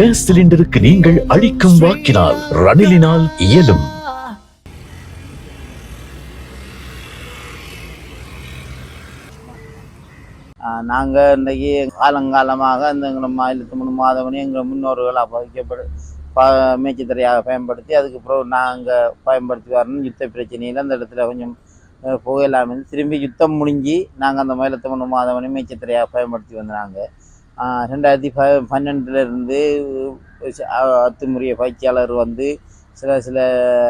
Case சிலிண்டருக்கு நீங்கள் அளிக்கும் வாக்கினால் ரணிலினால் இயலும். நாங்கள் இன்றைக்கி காலங்காலமாக இந்த எங்களை மாநிலத்து முன் மாதவனி எங்கள் முன்னோர்கள் அப்போதைக்கப்படு ப மேய்ச்சித்திரையாக பயன்படுத்தி அதுக்கப்புறம் நாங்கள் பயன்படுத்தி வரணும் யுத்த பிரச்சனையில் அந்த இடத்துல கொஞ்சம் புகையில்லாமல் இருந்து திரும்பி யுத்தம் முடிஞ்சு நாங்கள் அந்த மயிலத்து மூணு மாதவனி மேய்ச்சித்திரையாக பயன்படுத்தி வந்தாங்க. ரெண்டாயிரத்தி ப பன்னெண்டுலேருந்து அத்துமுறைய பயிற்சியாளர் வந்து சில சில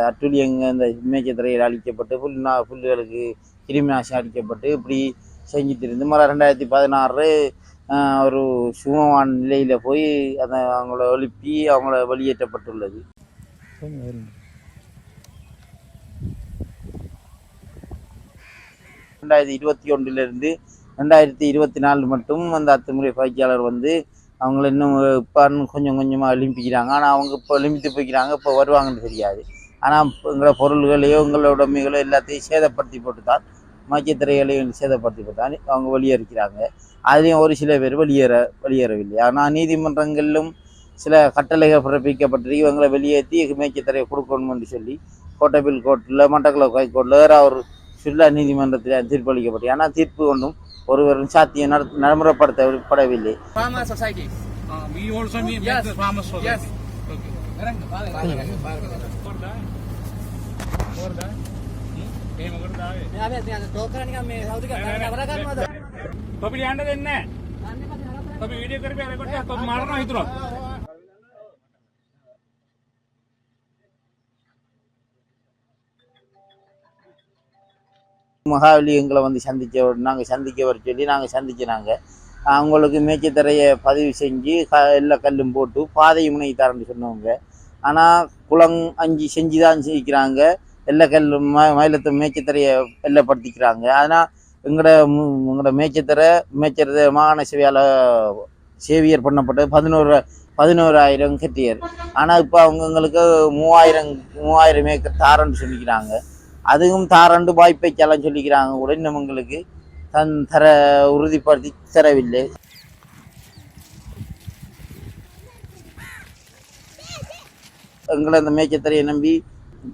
அட்டுழியங்க இந்த மேய்ச்சத்தரையில் அழிக்கப்பட்டு புல்னா புல்லுகளுக்கு கிருமிநாசம் அளிக்கப்பட்டு இப்படி செஞ்சுட்டு இருந்து மறு ரெண்டாயிரத்தி பதினாறு ஒரு சுகமான நிலையில் போய் அதை அவங்கள எழுப்பி அவங்கள வெளியேற்றப்பட்டுள்ளது. ரெண்டாயிரத்தி இருபத்தி ஒன்றிலிருந்து ரெண்டாயிரத்தி இருபத்தி நாலு மட்டும் அந்த அத்துமுறை பயிற்சியாளர் வந்து அவங்கள இன்னும் இப்போ கொஞ்சம் கொஞ்சமாக எழுப்பிக்கிறாங்க ஆனால் அவங்க இப்போ எழுப்பிட்டு போய்க்கிறாங்க இப்போ வருவாங்கன்னு தெரியாது. ஆனால் எங்களோட பொருள்களையோ எங்களோட உடைமைகளோ எல்லாத்தையும் சேதப்படுத்தி போட்டு தான் மக்கியத்திரைகளையும் சேதப்படுத்தி போட்டு தான் அவங்க வெளியேறிக்கிறாங்க. அதுலேயும் ஒரு சில பேர் வெளியேற வெளியேறவில்லை. ஆனால் நீதிமன்றங்களிலும் சில கட்டளைகள் பிறப்பிக்கப்பட்டிருக்கு இவங்களை வெளியேற்றி மேய்ச்சத்திரையை கொடுக்கணும்னு சொல்லி கோட்டபில் கோர்ட்டில் மட்டக்களவு ஹைகோர்ட்டில் வேறு ஒரு சுல்லா நீதிமன்றத்தில் தீர்ப்பளிக்கப்பட்டு ஆனால் தீர்ப்பு ஒன்றும் ஒருவரும் சாத்தியம் நட நடைமுறைப்படுத்தப்படவில்லை. Farmer societies. Uh, we Mahaweli எங்களை வந்து சந்திக்க நாங்கள் சந்திக்க வர சொல்லி நாங்கள் சந்திச்சினாங்க. அவங்களுக்கு மேய்ச்சத்தரையை பதிவு செஞ்சு க எல்லா கல்லும் போட்டு பாதை முனை தரேன்னு சொன்னவங்க. ஆனால் குளம் அஞ்சு செஞ்சு தான் செய்கிறாங்க எல்லா கல் ம மயிலத்தை மேய்ச்சத்தரையை வெள்ளப்படுத்திக்கிறாங்க. ஆனால் எங்களோட எங்களோட மேய்ச்சத்தரை மேய்ச்சறது மாகாண சேவையால் சேவியர் பண்ணப்பட்டது பதினோரு பதினோராயிரம் கட்டியர். ஆனால் இப்போ அவங்க எங்களுக்கு மூவாயிரம் மூவாயிரம் ஏக்கர் தாரன்னு சொல்லிக்கிறாங்க. அதுவும் தாரண்டு வாய்ப்பை செல்லாம் சொல்லிக்கிறாங்க கூட இன்னும் எங்களுக்கு தன் தர உறுதிப்படுத்தி தரவில்லை. எங்களை அந்த மேய்ச்சத்திரையை நம்பி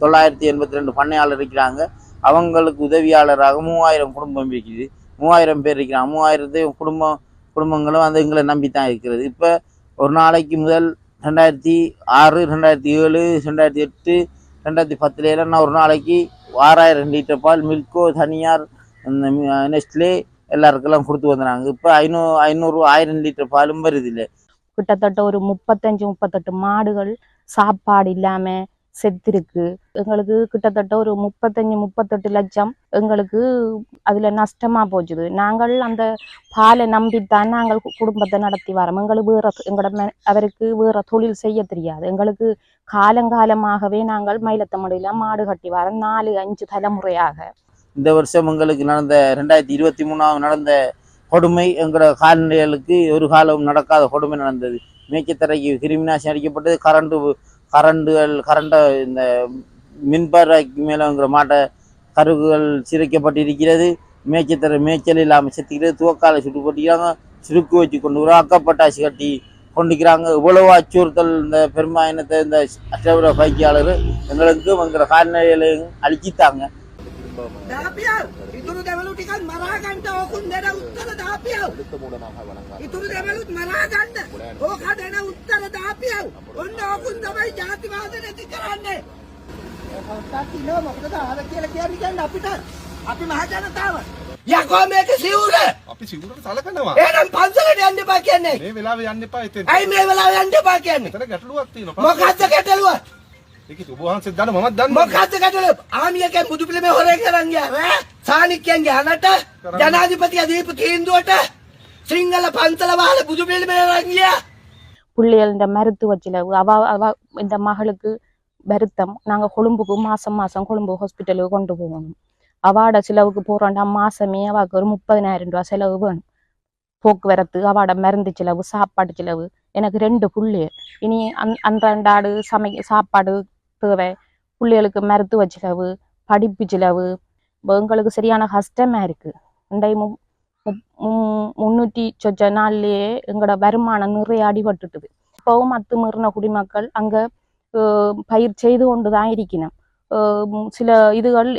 தொள்ளாயிரத்தி எண்பத்தி ரெண்டு பண்ணையாளர் இருக்கிறாங்க. அவங்களுக்கு உதவியாளராக மூவாயிரம் குடும்பம் இருக்குது. மூவாயிரம் பேர் இருக்கிறாங்க. மூவாயிரத்து குடும்பம் குடும்பங்களும் வந்து எங்களை நம்பி தான் இருக்கிறது. இப்போ ஒரு நாளைக்கு முதல் ரெண்டாயிரத்தி ஆறு ரெண்டாயிரத்தி ஏழு ரெண்டாயிரத்தி எட்டு ரெண்டாயிரத்தி பத்துல நான் ஒரு நாளைக்கு ஆறாயிரம் லிட்டர் பால் மில்கோ தனியார் நெஸ்ட்லே எல்லாருக்கெல்லாம் கொடுத்து வந்தாங்க இப்போ ஐநூறு ஐநூறு ஆயிரம் லிட்டர் பாலும் வருது இல்லை? கிட்டத்தட்ட ஒரு முப்பத்தஞ்சு முப்பத்தெட்டு மாடுகள் சாப்பாடு இல்லாமல் செத்திருக்கு. எங்களுக்கு கிட்டத்தட்ட ஒரு முப்பத்தஞ்சு முப்பத்தெட்டு லட்சம் எங்களுக்கு அதுல நஷ்டமா போச்சுது. நாங்கள் அந்த பாலை நம்பித்தான் நாங்கள் கு- குடும்பத்தை நடத்தி வரோம். எங்களுக்கு வேற எங்களோட அவருக்கு வேற தொழில் செய்ய தெரியாது. எங்களுக்கு காலங்காலமாகவே நாங்கள் மயிலத்தமடியில மாடு கட்டி வரோம் நாலு அஞ்சு தலைமுறையாக. இந்த வருஷம் எங்களுக்கு நடந்த ரெண்டாயிரத்தி இருபத்தி மூணாவது நடந்த கொடுமை எங்களோட கால்நிலைகளுக்கு ஒரு காலம் நடக்காத கொடுமை நடந்தது. மேய்ச்சத்தரைக்கு கிருமிநாசி அடிக்கப்பட்டது கரண்ட்டு கரண்டுகள் கரண்டை இந்த மின்பறைக்கு மேலேங்கிற மாட்டை கருகுகள் சிதைக்கப்பட்டிருக்கிறது. மேய்ச்சத்தர மேய்ச்சல் இல்லாமல் செத்துக்கிறது துவக்காலை சுட்டு கொட்டிக்கிறாங்க. சுருக்கு வச்சு கொண்டு வரோம் அக்கப்பட்டாசி கட்டி கொண்டுக்கிறாங்க இவ்வளவு அச்சுறுத்தல் இந்த பெருமாயினத்தை இந்த அஷ்டபுர பயிற்சியாளர் எங்களுக்கு எங்களோட கால்நடைகளையும் அழிச்சித்தாங்க දාපියව්. ඉතුරු දෙවලු ටිකත් මරාගන්ට ඕකුන් දෙන උත්තර දාපියව්. ඉතුරු දෙවලුත් මරාගන්න ඕක දෙන උත්තර දාපියව්. ඔන්න ඕකුන් තමයි ජාතිවාද නැති කරන්නේ. සත්තිනෝ මොකද ආද කියලා කියන්නේ කියන්නේ අපිට? අපි මහ ජනතාව. යකෝ මේක සිවුර. අපි සිවුරට සලකනවා. එහෙනම් පන්සලට යන්න එපා කියන්නේ. මේ වෙලාවේ යන්න එපා එතෙන්. ඇයි මේ වෙලාව යන්න එපා කියන්නේ? එතන ගැටලුවක් තියෙනවා. මොකද්ද ගැටලුව ಸಿದ್ಧಾನ ಮೊಹಮ್ಮದ್ ದನ್ ಆಮಿಗೆ ಮುದುಪಿಲೆ ಹೊರಗೆ ಸಾಣಿಕ್ಯಂಗೆ ಅನಟ ಜನಾಧಿಪತಿ ಅದೀಪತಿ ಹಿಂದೋಟ சிங்கள பந்தலவாத புதுமையில பிள்ளைகள் இந்த மருத்துவ செலவு அவ அவ இந்த மகளுக்கு வருத்தம். நாங்கள் கொழும்புக்கு மாதம் மாதம் கொழும்பு ஹாஸ்பிட்டலுக்கு கொண்டு போகணும். அவாட செலவுக்கு போகிறோம்டா மாதமே அவாவுக்கு ஒரு முப்பதினாயிரம் ரூபா செலவு வேணும். போக்குவரத்து அவாட மருந்து செலவு சாப்பாடு செலவு. எனக்கு ரெண்டு பிள்ளைகள். இனி அந் அன்றாண்டாடு சமை சாப்பாடு தேவை. பிள்ளைகளுக்கு மருத்துவ செலவு படிப்பு செலவு எங்களுக்கு சரியான கஷ்டமா இருக்கு. இண்டை மு முன்னூற்றி சொச்ச நாள்லயே எங்களோட வருமானம் நிறைய அடிபட்டுட்டுது. இப்பவும் அத்துமீறின குடிமக்கள் அங்க பயிர் செய்து கொண்டுதான் இருக்கணும் சில இதுகள்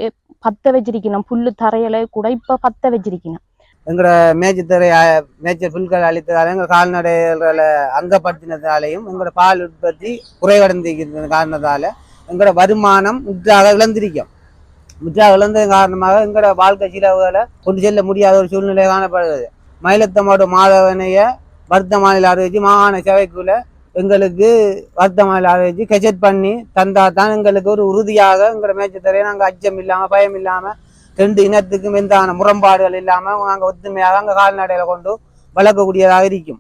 பத்த வச்சிருக்கணும் புல்லு தரையில கூட இப்ப பத்த வச்சிருக்கணும் எங்களோட மேய்ச்சத்துறை மேய்ச்சல் புல்கள் அளித்ததால எங்கள் கால்நடைகளை அங்கப்படுத்தினதாலையும் எங்களோட பால் உற்பத்தி குறைவடைந்திருக்கிற காரணத்தால எங்களோட வருமானம் முற்றாக இழந்திருக்கும். முற்றாக இழந்ததன் காரணமாக எங்களோட வாழ்க்கை செலவுகளை கொண்டு செல்ல முடியாத ஒரு சூழ்நிலை காணப்படுகிறது. மயிலத்தமாடு மாதவனைய வருத்த மாநில அறிவிச்சு மாகாண சபைக்குள்ள எங்களுக்கு வருத்த மாநில அறிவிச்சு கெசட் பண்ணி தந்தா தான் எங்களுக்கு ஒரு உறுதியாக எங்களோட மேய்ச்சத்துறையை நாங்கள் அச்சம் இல்லாமல் பயம் இல்லாமல் ரெண்டு இனத்துக்கும் எந்தான முரண்பாடுகள் இல்லாமல் நாங்கள் ஒத்துமையாக அங்கே கால்நடைகளை கொண்டு வளர்க்கக்கூடியதாக இருக்கும்.